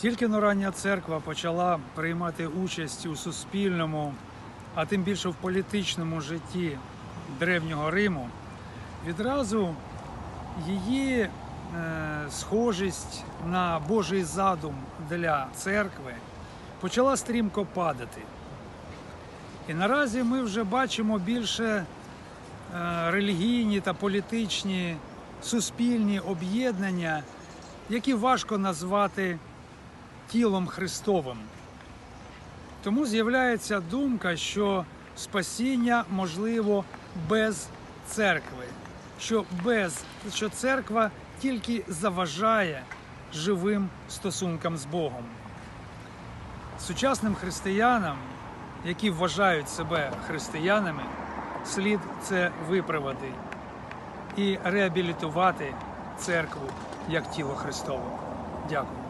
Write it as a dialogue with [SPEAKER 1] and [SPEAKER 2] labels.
[SPEAKER 1] Тільки но рання церква почала приймати участь у суспільному, а тим більше в політичному житті древнього Риму, відразу її е, схожість на Божий задум для церкви почала стрімко падати. І наразі ми вже бачимо більше е, релігійні та політичні суспільні об'єднання, які важко назвати тілом Христовим. Тому з'являється думка, що спасіння можливо без церкви, що, без, що церква тільки заважає живим стосункам з Богом. Сучасним християнам, які вважають себе християнами, слід це виправити і реабілітувати церкву як тіло Христове. Дякую.